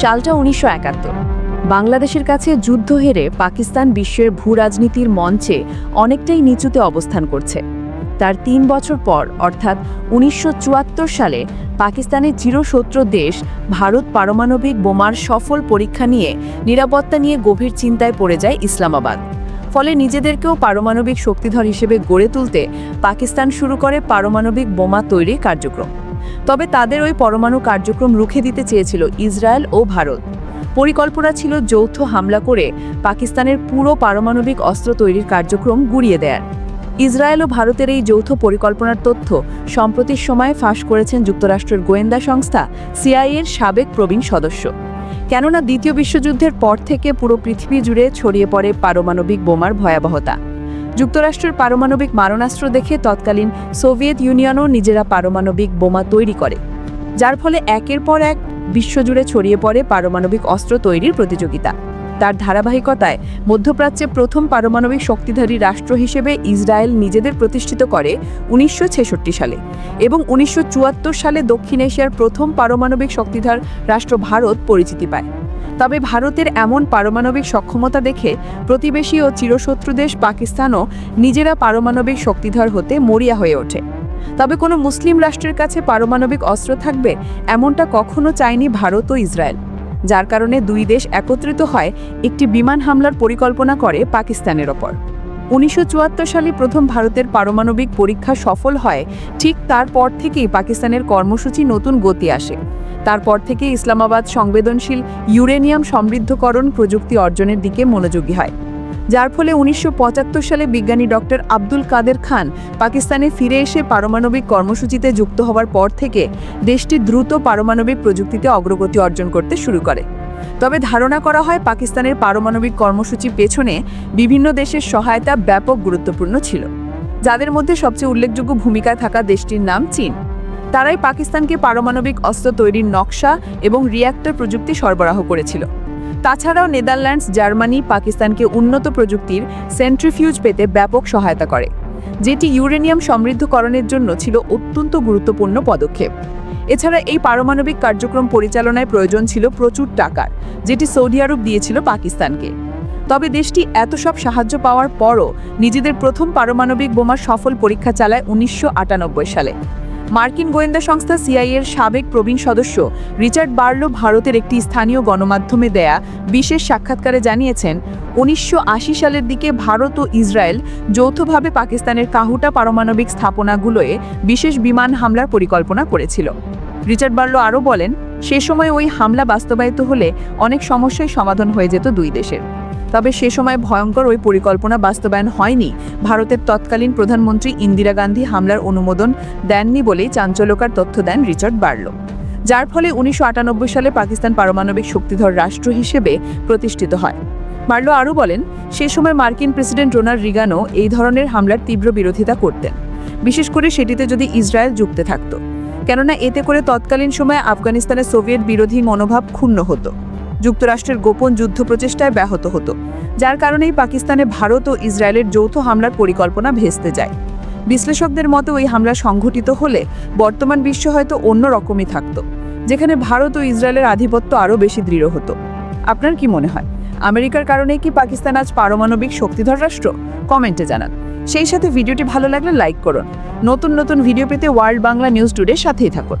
সালটা উনিশশো একাত্তর। বাংলাদেশের কাছে যুদ্ধ হেরে পাকিস্তান বিশ্বের ভূ রাজনীতির মঞ্চে অনেকটাই নিচুতে অবস্থান করছে। তার তিন বছর পর, অর্থাৎ উনিশশো চুয়াত্তর সালে, পাকিস্তানের চিরশত্রু দেশ ভারত পারমাণবিক বোমার সফল পরীক্ষা নিয়ে নিরাপত্তা নিয়ে গভীর চিন্তায় পড়ে যায় ইসলামাবাদ। ফলে নিজেদেরকেও পারমাণবিক শক্তিধর হিসেবে গড়ে তুলতে পাকিস্তান শুরু করে পারমাণবিক বোমা তৈরির কার্যক্রম। তবে তাদের ওই পরমাণু কার্যক্রম রুখে দিতে চেয়েছিল ইসরায়েল ও ভারত। পরিকল্পনা ছিল যৌথ হামলা করে পাকিস্তানের পুরো পারমাণবিক অস্ত্র তৈরির কার্যক্রম গুড়িয়ে দেয়ার। ইসরায়েল ও ভারতের এই যৌথ পরিকল্পনার তথ্য সম্প্রতির সময়ে ফাঁস করেছেন যুক্তরাষ্ট্রের গোয়েন্দা সংস্থা, সিআইএর সাবেক প্রবীণ সদস্য। কেননা দ্বিতীয় বিশ্বযুদ্ধের পর থেকে পুরো পৃথিবী জুড়ে ছড়িয়ে পড়ে পারমাণবিক বোমার ভয়াবহতা। যুক্তরাষ্ট্রের পারমাণবিক মারণাস্ত্র দেখে তৎকালীন সোভিয়েত ইউনিয়নও নিজেরা পারমাণবিক বোমা তৈরি করে, যার ফলে একের পর এক বিশ্বজুড়ে ছড়িয়ে পড়ে পারমাণবিক অস্ত্র তৈরির প্রতিযোগিতা। তার ধারাবাহিকতায় মধ্যপ্রাচ্যে প্রথম পারমাণবিক শক্তিধারী রাষ্ট্র হিসেবে ইসরায়েল নিজেদের প্রতিষ্ঠিত করে উনিশশো ছেষট্টি সালে এবং উনিশশো চুয়াত্তর সালে দক্ষিণ এশিয়ার প্রথম পারমাণবিক শক্তিধার রাষ্ট্র ভারত পরিচিতি পায়। তবে ভারতের এমন পারমাণবিক সক্ষমতা দেখে প্রতিবেশী ও চিরশত্রু দেশ পাকিস্তানও নিজেরা পারমাণবিক শক্তিধর হতে মরিয়া হয়ে ওঠে। তবে কোনো মুসলিম রাষ্ট্রের কাছে পারমাণবিক অস্ত্র থাকবে এমনটা কখনো চায়নি ভারত ও ইসরায়েল, যার কারণে দুই দেশ একত্রিত হয় একটি বিমান হামলার পরিকল্পনা করে পাকিস্তানের ওপর। উনিশশো চুয়াত্তর সালে প্রথম ভারতের পারমাণবিক পরীক্ষা সফল হয়, ঠিক তারপর থেকেই পাকিস্তানের কর্মসূচি নতুন গতি আসে। তারপর থেকে ইসলামাবাদ সংবেদনশীল ইউরেনিয়াম সমৃদ্ধকরণ প্রযুক্তি অর্জনের দিকে মনোযোগী হয়। যার ফলে উনিশশো পঁচাত্তর সালে বিজ্ঞানী ডক্টর আব্দুল কাদের খান পাকিস্তানে ফিরে এসে পারমাণবিক কর্মসূচিতে যুক্ত হওয়ার পর থেকে দেশটি দ্রুত পারমাণবিক প্রযুক্তিতে অগ্রগতি অর্জন করতে শুরু করে। তবে ধারণা করা হয় পাকিস্তানের পারমাণবিক কর্মসূচি পেছনে বিভিন্ন দেশের সহায়তা ব্যাপক গুরুত্বপূর্ণ ছিল। যাদের মধ্যে সবচেয়ে উল্লেখযোগ্য ভূমিকায় থাকা দেশটির নাম চীন। তারাই পাকিস্তানকে পারমাণবিক অস্ত্র তৈরির নকশা এবং রিয়্যাক্টর প্রযুক্তি সরবরাহ করেছিল। তাছাড়াও নেদারল্যান্ডস, জার্মানি পাকিস্তানকে উন্নত প্রযুক্তির সেন্ট্রিফিউজ পেতে ব্যাপক সহায়তা করে, যেটি ইউরেনিয়াম সমৃদ্ধকরণের জন্য ছিল অত্যন্ত গুরুত্বপূর্ণ পদক্ষেপ। এছাড়া এই পারমাণবিক কার্যক্রম পরিচালনায় প্রয়োজন ছিল প্রচুর টাকার যেটি সৌদি আরব দিয়েছিল পাকিস্তানকে। তবে দেশটি এত সব সাহায্য পাওয়ার পরও নিজেদের প্রথম পারমাণবিক বোমার সফল পরীক্ষা চালায় উনিশশো আটানব্বই সালে। মার্কিন গোয়েন্দা সংস্থা সিআইএর সাবেক প্রবীণ সদস্য রিচার্ড বার্লো ভারতের একটি স্থানীয় গণমাধ্যমে দেয়া বিশেষ সাক্ষাৎকারে জানিয়েছেন, উনিশশো আশি সালের দিকে ভারত ও ইসরায়েল যৌথভাবে পাকিস্তানের কাহুটা পারমাণবিক স্থাপনাগুলোয় বিশেষ বিমান হামলার পরিকল্পনা করেছিল। রিচার্ড বার্লো আরও বলেন, সে সময় ওই হামলা বাস্তবায়িত হলে অনেক সমস্যাই সমাধান হয়ে যেত দুই দেশের। তবে সে সময় ভয়ঙ্কর ওই পরিকল্পনা বাস্তবায়ন হয়নি। ভারতের তৎকালীন প্রধানমন্ত্রী ইন্দিরা গান্ধী হামলার অনুমোদন দেননি বলেই চাঞ্চল্যকার তথ্য দেন রিচার্ড বার্লো। যার ফলে উনিশশো আটানব্বই সালে পাকিস্তান পারমাণবিক শক্তিধর রাষ্ট্র হিসেবে প্রতিষ্ঠিত হয়। বার্লো আরও বলেন, সে সময় মার্কিন প্রেসিডেন্ট রোনাল্ড রিগানও এই ধরনের হামলার তীব্র বিরোধিতা করতেন। বিশেষ করে সেটিতে যদি ইসরায়েল যুক্তে থাকত। কেননা এতে করে তৎকালীন সময়ে আফগানিস্তানের সোভিয়েত বিরোধী মনোভাব ক্ষুণ্ণ হতো। যুক্তরাষ্ট্রের গোপন যুদ্ধ প্রচেষ্টায় ব্যাহত হতো, যার কারণেই পাকিস্তানে ভারত ও ইসরায়েলের যৌথ হামলার পরিকল্পনা ভেস্তে যায়। বিশ্লেষকদের মতে, ওই হামলা সংঘটিত হলে বর্তমান বিশ্ব হয়তো অন্য রকমই থাকত, যেখানে ভারত ও ইসরায়েলের আধিপত্য আরও বেশি দৃঢ় হতো। আপনার কি মনে হয়? আমেরিকার কারণে কি পাকিস্তান আজ পারমাণবিক শক্তিধর রাষ্ট্র? কমেন্টে জানান। সেই সাথে ভিডিওটি ভালো লাগলে লাইক করুন। নতুন নতুন ভিডিও পেতে ওয়ার্ল্ড বাংলা নিউজ টুডের সাথেই থাকুন।